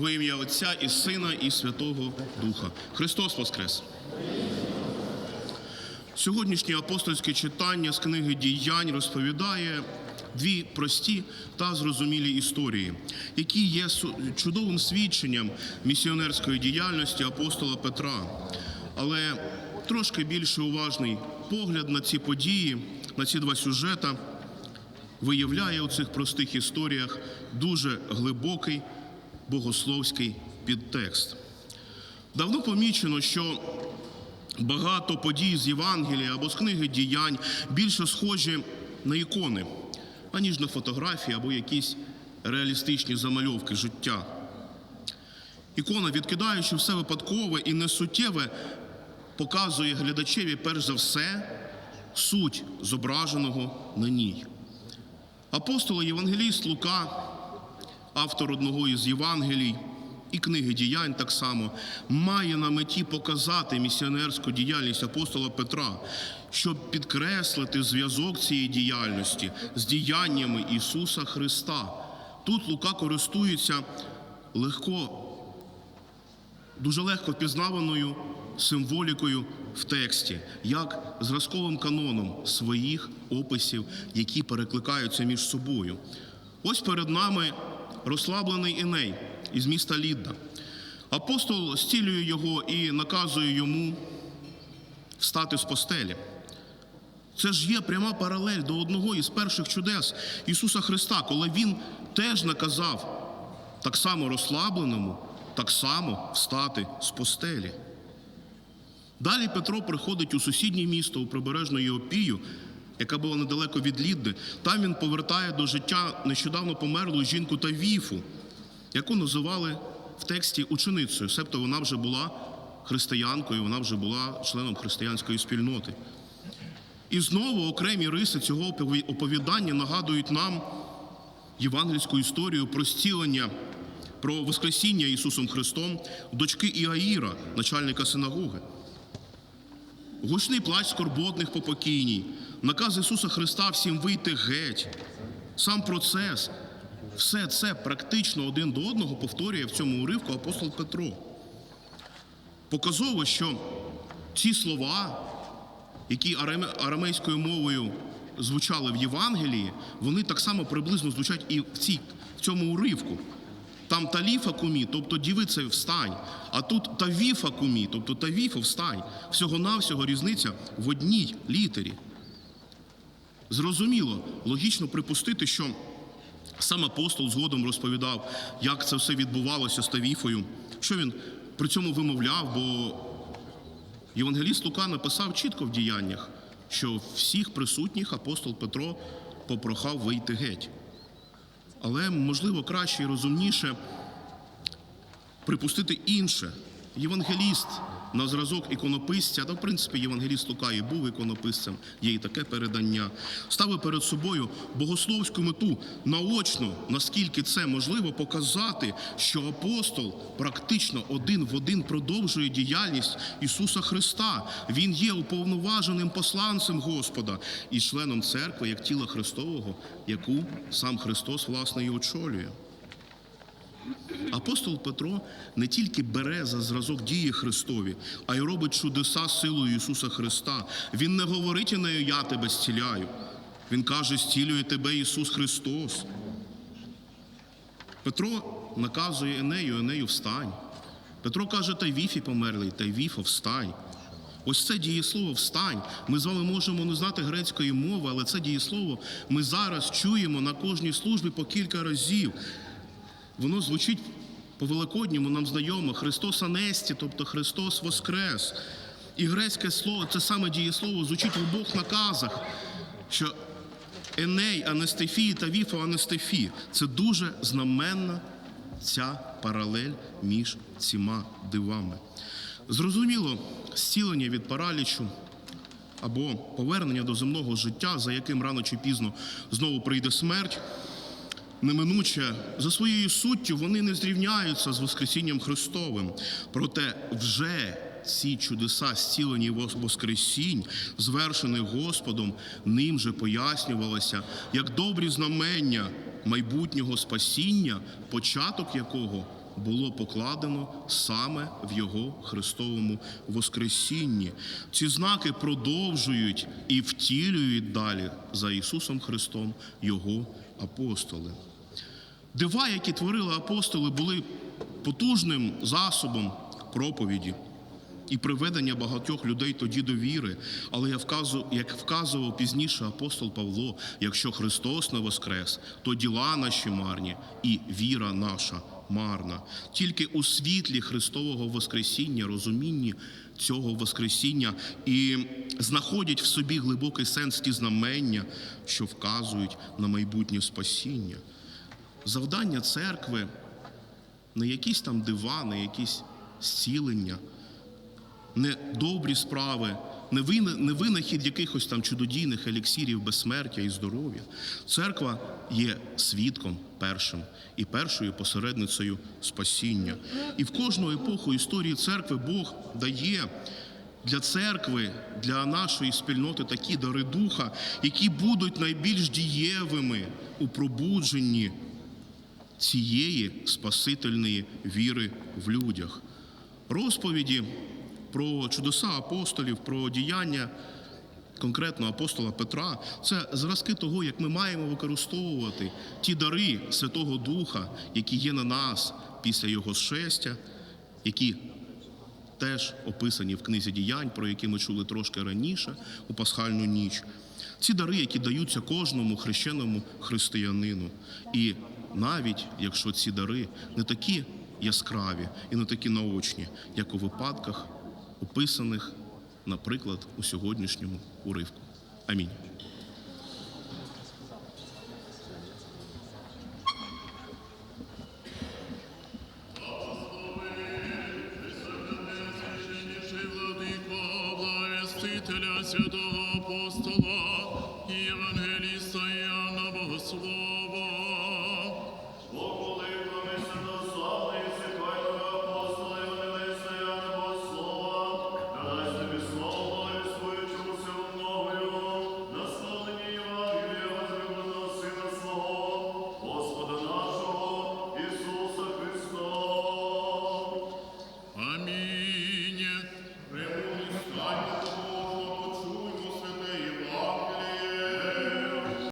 Во ім'я Отця і Сина, і Святого Духа. Христос Воскрес! Сьогоднішнє апостольське читання з книги діянь розповідає дві прості та зрозумілі історії, які є чудовим свідченням місіонерської діяльності апостола Петра. Але трошки більше уважний погляд на ці події, на ці два сюжета виявляє у цих простих історіях дуже глибокий богословський підтекст. Давно помічено, що багато подій з Євангелія або з книги діянь більше схожі на ікони, аніж на фотографії або якісь реалістичні замальовки життя. Ікона, відкидаючи все випадкове і несуттєве, показує глядачеві перш за все суть зображеного на ній. Апостол євангеліст Лука, автор одного із Євангелій і книги діянь так само, має на меті показати місіонерську діяльність апостола Петра, щоб підкреслити зв'язок цієї діяльності з діяннями Ісуса Христа. Тут Лука користується легко, дуже легко впізнаваною символікою в тексті, як зразковим каноном своїх описів, які перекликаються між собою. Ось перед нами розслаблений Еней із міста Лідда. Апостол стілює його і наказує йому встати з постелі. Це ж є пряма паралель до одного із перших чудес Ісуса Христа, коли Він теж наказав так само розслабленому, так само встати з постелі. Далі Петро приходить у сусіднє місто у прибережну Єопію, яка була недалеко від Лідди. Там він повертає до життя нещодавно померлу жінку Тавіфу, яку називали в тексті ученицею, себто вона вже була християнкою, вона вже була членом християнської спільноти. І знову окремі риси цього оповідання нагадують нам євангельську історію про зцілення, про Воскресіння Ісусом Христом дочки Іаїра, начальника синагоги. Гучний плач скорботних по покійній, наказ Ісуса Христа всім вийти геть. Сам процес, все це практично один до одного повторює в цьому уривку апостол Петро. Показово, що ці слова, які арамейською мовою звучали в Євангелії, вони так само приблизно звучать і в, цій, в цьому уривку. Там таліфа кумі, тобто дівице встань, а тут тавіфа кумі, тобто тавіфа встань. Всього-навсього різниця в одній літері. Зрозуміло, логічно припустити, що сам апостол згодом розповідав, як це все відбувалося з Тавіфою, що він при цьому вимовляв, бо Євангеліст Лука написав чітко в діяннях, що всіх присутніх апостол Петро попрохав вийти геть. Але можливо краще і розумніше припустити інше. Євангеліст на зразок іконописця, та в принципі євангеліст Лука і був іконописцем, є і таке передання, ставив перед собою богословську мету наочно, наскільки це можливо, показати, що апостол практично один в один продовжує діяльність Ісуса Христа. Він є уповноваженим посланцем Господа і членом церкви як тіла Христового, яку сам Христос власне і очолює. Апостол Петро не тільки бере за зразок дії Христові, а й робить чудеса силою Ісуса Христа. Він не говорить нею я тебе зціляю. Він каже, зцілює тебе Ісус Христос. Петро наказує Енею, Енею встань. Петро каже, та й віфі померлий, та віфо встань. Ось це дієслово встань. Ми з вами можемо не знати грецької мови, але це дієслово ми зараз чуємо на кожній службі по кілька разів. Воно звучить по великодньому нам знайомо Христос Анесті, тобто Христос Воскрес. І грецьке слово, це саме дієслово звучить в обох наказах, що Еней Анестефії та Віфо Анестефі. Це дуже знаменна ця паралель між цими дивами. Зрозуміло, зцілення від паралічу або повернення до земного життя, за яким рано чи пізно знову прийде смерть неминуче за своєю суттю вони не зрівняються з Воскресінням Христовим. Проте вже ці чудеса зцілені Воскресінь, звершених Господом, ним же пояснювалося як добрі знамення майбутнього спасіння, початок якого було покладено саме в Його Христовому Воскресінні. Ці знаки продовжують і втілюють далі за Ісусом Христом Його апостоли. Дива, які творили апостоли, були потужним засобом проповіді і приведення багатьох людей тоді до віри. Але я вказу, як вказував пізніше апостол Павло, якщо Христос не воскрес, то діла наші марні і віра наша марна. Тільки у світлі Христового Воскресіння, розумінні цього Воскресіння і знаходять в собі глибокий сенс ті знамення, що вказують на майбутнє спасіння. Завдання церкви не якісь там дива, не якісь зцілення, не добрі справи, не винахід якихось там чудодійних еліксірів безсмертя і здоров'я. Церква є свідком першим і першою посередницею спасіння. І в кожну епоху історії церкви Бог дає для церкви, для нашої спільноти такі дари духа, які будуть найбільш дієвими у пробудженні цієї спасительної віри в людях. Розповіді про чудеса апостолів, про діяння конкретно апостола Петра це зразки того, як ми маємо використовувати ті дари Святого Духа, які є на нас після Його зшестя, які теж описані в книзі діянь, про які ми чули трошки раніше у пасхальну ніч. Ці дари, які даються кожному хрещеному християнину. І навіть якщо ці дари не такі яскраві і не такі наочні, як у випадках, описаних, наприклад, у сьогоднішньому уривку. Амінь. Святого апостола і Євангеліста Іоанна Богослова,